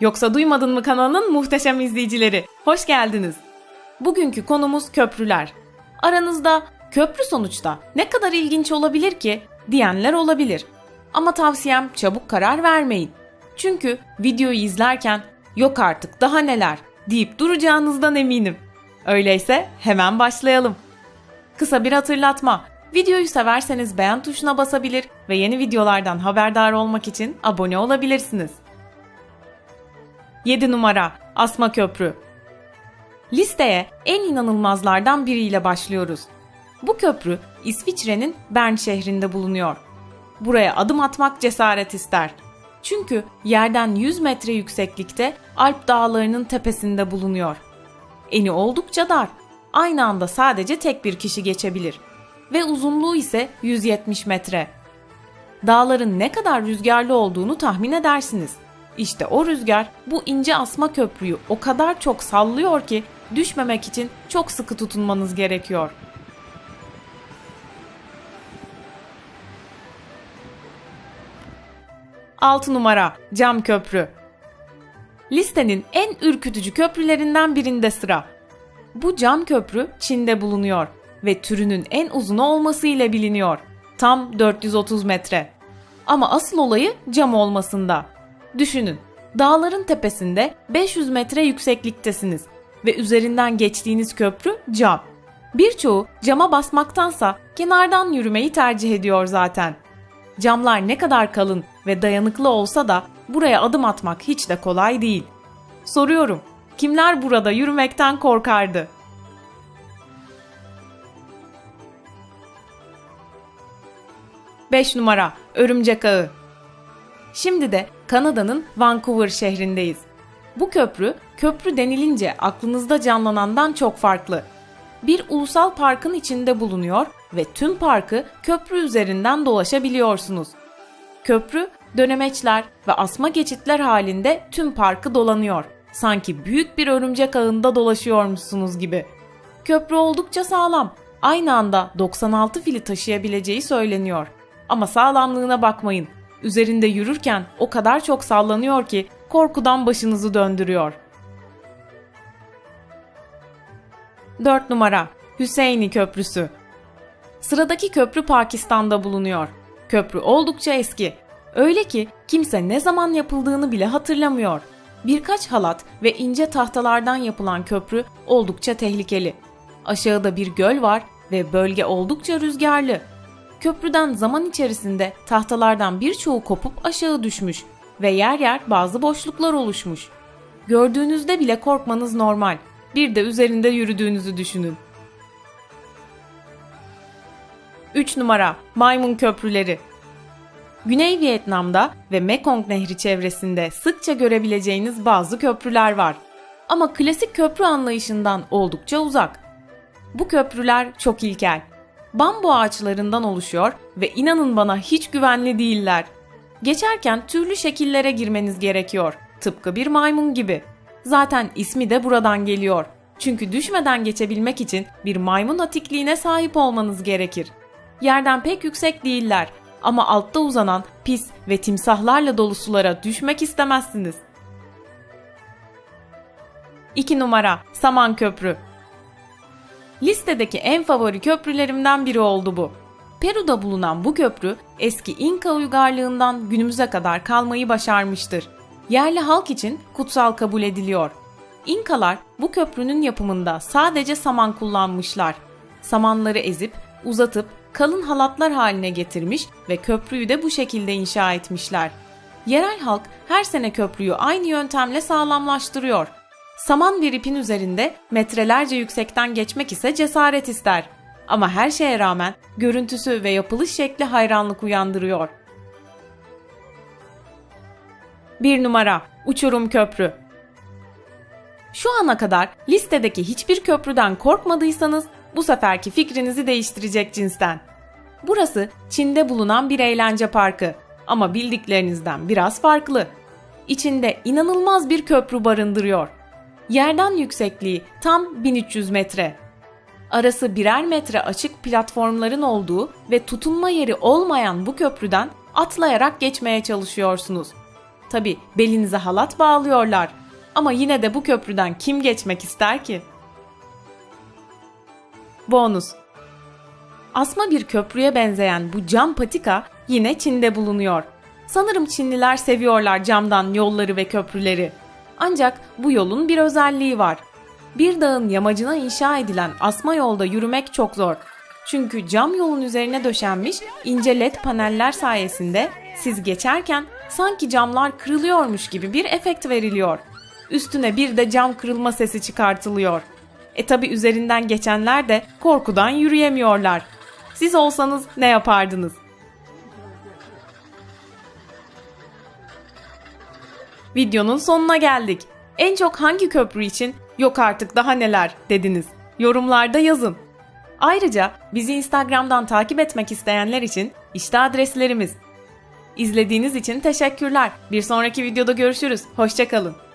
Yoksa duymadın mı kanalının muhteşem izleyicileri? Hoş geldiniz. Bugünkü konumuz köprüler. Aranızda köprü sonuçta ne kadar ilginç olabilir ki diyenler olabilir. Ama tavsiyem çabuk karar vermeyin. Çünkü videoyu izlerken yok artık daha neler deyip duracağınızdan eminim. Öyleyse hemen başlayalım. Kısa bir hatırlatma. Videoyu severseniz beğen tuşuna basabilir ve yeni videolardan haberdar olmak için abone olabilirsiniz. 7 numara Asma Köprü Listeye en inanılmazlardan biriyle başlıyoruz. Bu köprü İsviçre'nin Bern şehrinde bulunuyor. Buraya adım atmak cesaret ister. Çünkü yerden 100 metre yükseklikte Alp dağlarının tepesinde bulunuyor. Eni oldukça dar. Aynı anda sadece tek bir kişi geçebilir. Ve uzunluğu ise 170 metre. Dağların ne kadar rüzgarlı olduğunu tahmin edersiniz. İşte o rüzgar bu ince asma köprüyü o kadar çok sallıyor ki düşmemek için çok sıkı tutunmanız gerekiyor. Altı numara Cam Köprü Listenin en ürkütücü köprülerinden birinde sıra. Bu cam köprü Çin'de bulunuyor ve türünün en uzunu olmasıyla biliniyor. Tam 430 metre. Ama asıl olayı cam olmasında. Düşünün, dağların tepesinde 500 metre yüksekliktesiniz ve üzerinden geçtiğiniz köprü cam. Birçoğu cama basmaktansa kenardan yürümeyi tercih ediyor zaten. Camlar ne kadar kalın ve dayanıklı olsa da buraya adım atmak hiç de kolay değil. Soruyorum, kimler burada yürümekten korkardı? Beş numara Örümcek Ağı Şimdi de Kanada'nın Vancouver şehrindeyiz. Bu köprü, köprü denilince aklınızda canlanandan çok farklı. Bir ulusal parkın içinde bulunuyor ve tüm parkı köprü üzerinden dolaşabiliyorsunuz. Köprü, dönemeçler ve asma geçitler halinde tüm parkı dolanıyor. Sanki büyük bir örümcek ağında dolaşıyormuşsunuz gibi. Köprü oldukça sağlam. Aynı anda 96 fili taşıyabileceği söyleniyor. Ama sağlamlığına bakmayın. Üzerinde yürürken o kadar çok sallanıyor ki korkudan başınızı döndürüyor. 4 numara Hüseyni Köprüsü Sıradaki köprü Pakistan'da bulunuyor. Köprü oldukça eski. Öyle ki kimse ne zaman yapıldığını bile hatırlamıyor. Birkaç halat ve ince tahtalardan yapılan köprü oldukça tehlikeli. Aşağıda bir göl var ve bölge oldukça rüzgarlı. Köprüden zaman içerisinde tahtalardan birçoğu kopup aşağı düşmüş ve yer yer bazı boşluklar oluşmuş. Gördüğünüzde bile korkmanız normal. Bir de üzerinde yürüdüğünüzü düşünün. 3 numara Maymun Köprüleri Güney Vietnam'da ve Mekong Nehri çevresinde sıkça görebileceğiniz bazı köprüler var. Ama klasik köprü anlayışından oldukça uzak. Bu köprüler çok ilkel. Bambu ağaçlarından oluşuyor ve inanın bana hiç güvenli değiller. Geçerken türlü şekillere girmeniz gerekiyor. Tıpkı bir maymun gibi. Zaten ismi de buradan geliyor. Çünkü düşmeden geçebilmek için bir maymun atikliğine sahip olmanız gerekir. Yerden pek yüksek değiller ama altta uzanan pis ve timsahlarla dolu sulara düşmek istemezsiniz. 2 numara Saman Köprü Listedeki en favori köprülerimden biri oldu bu. Peru'da bulunan bu köprü eski İnka uygarlığından günümüze kadar kalmayı başarmıştır. Yerli halk için kutsal kabul ediliyor. İnkalar bu köprünün yapımında sadece saman kullanmışlar. Samanları ezip, uzatıp kalın halatlar haline getirmiş ve köprüyü de bu şekilde inşa etmişler. Yerel halk her sene köprüyü aynı yöntemle sağlamlaştırıyor. Saman bir ipin üzerinde metrelerce yüksekten geçmek ise cesaret ister. Ama her şeye rağmen görüntüsü ve yapılış şekli hayranlık uyandırıyor. 1 numara Uçurum Köprü Şu ana kadar listedeki hiçbir köprüden korkmadıysanız bu seferki fikrinizi değiştirecek cinsten. Burası Çin'de bulunan bir eğlence parkı ama bildiklerinizden biraz farklı. İçinde inanılmaz bir köprü barındırıyor. Yerden yüksekliği tam 1300 metre. Arası birer metre açık platformların olduğu ve tutunma yeri olmayan bu köprüden atlayarak geçmeye çalışıyorsunuz. Tabi belinize halat bağlıyorlar. Ama yine de bu köprüden kim geçmek ister ki? Bonus Asma bir köprüye benzeyen bu cam patika yine Çin'de bulunuyor. Sanırım Çinliler seviyorlar camdan yolları ve köprüleri. Ancak bu yolun bir özelliği var. Bir dağın yamacına inşa edilen asma yolda yürümek çok zor. Çünkü cam yolun üzerine döşenmiş ince led paneller sayesinde siz geçerken sanki camlar kırılıyormuş gibi bir efekt veriliyor. Üstüne bir de cam kırılma sesi çıkartılıyor. E tabi üzerinden geçenler de korkudan yürüyemiyorlar. Siz olsanız ne yapardınız? Videonun sonuna geldik. En çok hangi köprü için yok artık daha neler dediniz? Yorumlarda yazın. Ayrıca bizi Instagram'dan takip etmek isteyenler için işte adreslerimiz. İzlediğiniz için teşekkürler. Bir sonraki videoda görüşürüz. Hoşçakalın.